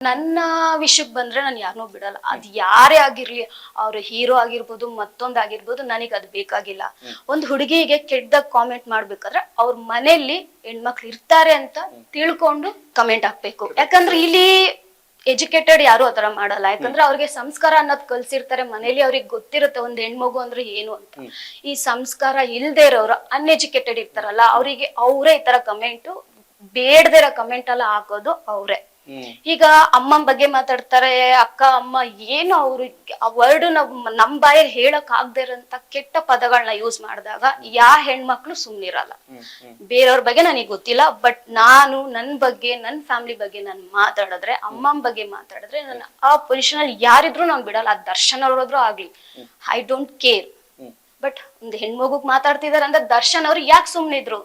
ನನ್ನ ವಿಷಯಕ್ಕೆ ಬಂದ್ರೆ ನಾನು ಯಾರನ್ನೂ ಬಿಡಲ್ಲ. ಅದ್ ಯಾರೇ ಆಗಿರ್ಲಿ ಅವ್ರ ಹೀರೋ ಆಗಿರ್ಬೋದು ಮತ್ತೊಂದ್ ಆಗಿರ್ಬೋದು ನನಗೆ ಅದು ಬೇಕಾಗಿಲ್ಲ. ಒಂದ್ ಹುಡುಗಿಗೆ ಕೆಟ್ಟದಾಗ ಕಾಮೆಂಟ್ ಮಾಡ್ಬೇಕಾದ್ರೆ ಅವ್ರ ಮನೆಯಲ್ಲಿ ಹೆಣ್ಮಕ್ಳು ಇರ್ತಾರೆ ಅಂತ ತಿಳ್ಕೊಂಡು ಕಮೆಂಟ್ ಹಾಕ್ಬೇಕು. ಯಾಕಂದ್ರೆ ಇಲ್ಲಿ ಎಜುಕೇಟೆಡ್ ಯಾರು ಆತರ ಮಾಡಲ್ಲ. ಯಾಕಂದ್ರೆ ಅವ್ರಿಗೆ ಸಂಸ್ಕಾರ ಅನ್ನೋದು ಕಲ್ಸಿರ್ತಾರೆ. ಮನೇಲಿ ಅವ್ರಿಗೆ ಗೊತ್ತಿರುತ್ತೆ ಒಂದ್ ಹೆಣ್ಮಗು ಅಂದ್ರೆ ಏನು ಅಂತ. ಈ ಸಂಸ್ಕಾರ ಇಲ್ದೇ ಇರೋರು ಅನ್ಎಜುಕೇಟೆಡ್ ಇರ್ತಾರಲ್ಲ ಅವರಿಗೆ ಅವರೇ ಈ ತರ ಕಮೆಂಟ್ ಬೇಡದಿರೋ ಕಮೆಂಟ್ ಎಲ್ಲ ಹಾಕೋದು ಅವ್ರೆ. ಈಗ ಅಮ್ಮ ಬಗ್ಗೆ ಮಾತಾಡ್ತಾರೆ, ಅಕ್ಕ, ಅಮ್ಮ, ಏನು ಅವ್ರು ವರ್ಡ್ ನಮ್ ನಮ್ ಬಾಯಲ್ಲಿ ಹೇಳಕ್ ಆಗದೆ ಇರೋಂತ ಕೆಟ್ಟ ಪದಗಳನ್ನ ಯೂಸ್ ಮಾಡಿದಾಗ ಯಾ ಹೆಣ್ಮಕ್ಳು ಸುಮ್ನಿರಲ್ಲ ಬೇರೆಯವ್ರ ಬಗ್ಗೆ ನನಗೆ ಗೊತ್ತಿಲ್ಲ ಬಟ್ ನಾನು ನನ್ ಬಗ್ಗೆ, ನನ್ ಫ್ಯಾಮಿಲಿ ಬಗ್ಗೆ ನಾನು ಮಾತಾಡಿದ್ರೆ ಅಮ್ಮ ಬಗ್ಗೆ ಮಾತಾಡಿದ್ರೆ ನಾನು ಆ ಪೊಸಿಷನ್ ಅಲ್ಲಿ ಯಾರಿದ್ರು ನಾನು ಬಿಡಲ್ಲ, ಆ ದರ್ಶನ ಅವ್ರಾದ್ರು ಆಗ್ಲಿ. ಐ ಡೋಂಟ್ ಕೇರ್ ಬಟ್ ಒಂದು ಹೆಣ್ಮಗುಗ್ ಮಾತಾಡ್ತಿದಾರೆ ಅಂದ್ರೆ ದರ್ಶನ್ ಅವ್ರು ಯಾಕೆ ಸುಮ್ನಿದ್ರು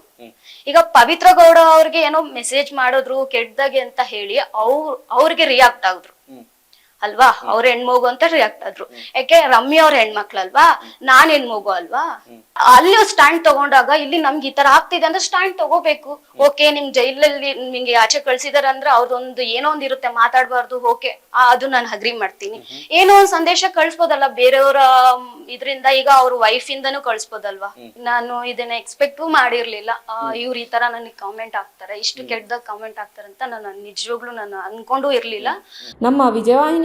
ಈಗ ಪವಿತ್ರ ಗೌಡ ಅವ್ರಿಗೆ ಏನೋ ಮೆಸೇಜ್ ಮಾಡಿದ್ರು ಕೆಟ್ಟದಾಗೆ ಅಂತ ಹೇಳಿ ಅವ್ರ ಅವ್ರಿಗೆ ರಿಯಾಕ್ಟ್ ಆದ್ರು. ಅಲ್ವಾ? ಅವ್ರ ಹೆಣ್ಮಗು ಅಂತ ರಿಯಾಕ್ಟ್ ಆದ್ರು. ಯಾಕೆ ರಮ್ಯ ಅವ್ರ ಹೆಣ್ಮಕ್ಳಲ್ವಾ ನಾನ್ ಹೆಣ್ಮಗು ಅಲ್ವಾ? ಅಲ್ಲಿ ಸ್ಟ್ಯಾಂಡ್ ತಗೊಂಡಾಗ ಇಲ್ಲಿ ನಮ್ಗೆ ಈ ತರ ಆಗ್ತಿದೆ ಅಂದ್ರೆ ಸ್ಟ್ಯಾಂಡ್ ತಗೋಬೇಕು. ಓಕೆ ನಿಮ್ ಜೈಲಲ್ಲಿ ನಿಮ್ಗೆ ಆಚೆ ಕಳ್ಸಿದಾರ ಅಂದ್ರೆ ಅವ್ರದೊಂದು ಏನೋ ಒಂದ್ ಇರುತ್ತೆ ಮಾತಾಡ್ಬಾರ್ದು ಓಕೆ. ಅದು ನಾನು ಅಗ್ರಿ ಮಾಡ್ತೀನಿ. ಏನೋ ಒಂದ್ ಸಂದೇಶ ಕಳ್ಸ್ಬೋದಲ್ಲ ಬೇರೆಯವರ ಇದ್ರಿಂದ ಈಗ ಅವ್ರ ವೈಫ್ ಇಂದನು ಕಳ್ಸ್ಬೋದಲ್ವಾ? ನಾನು ಇದನ್ನ ಎಕ್ಸ್ಪೆಕ್ಟ್ ಮಾಡಿರ್ಲಿಲ್ಲ. ಇವ್ರು ಈ ತರ ನನಗೆ ಕಾಮೆಂಟ್ ಆಗ್ತಾರೆ ಇಷ್ಟು ಕೆಟ್ಟದಾಗ ಕಾಮೆಂಟ್ ಆಗ್ತಾರೆ ಅಂತ ನಾನು ನಿಜವಾಗ್ಲೂ ನಾನು ಅನ್ಕೊಂಡು ಇರ್ಲಿಲ್ಲ. ನಮ್ಮ ವಿಜಯವಾಹಿನಿ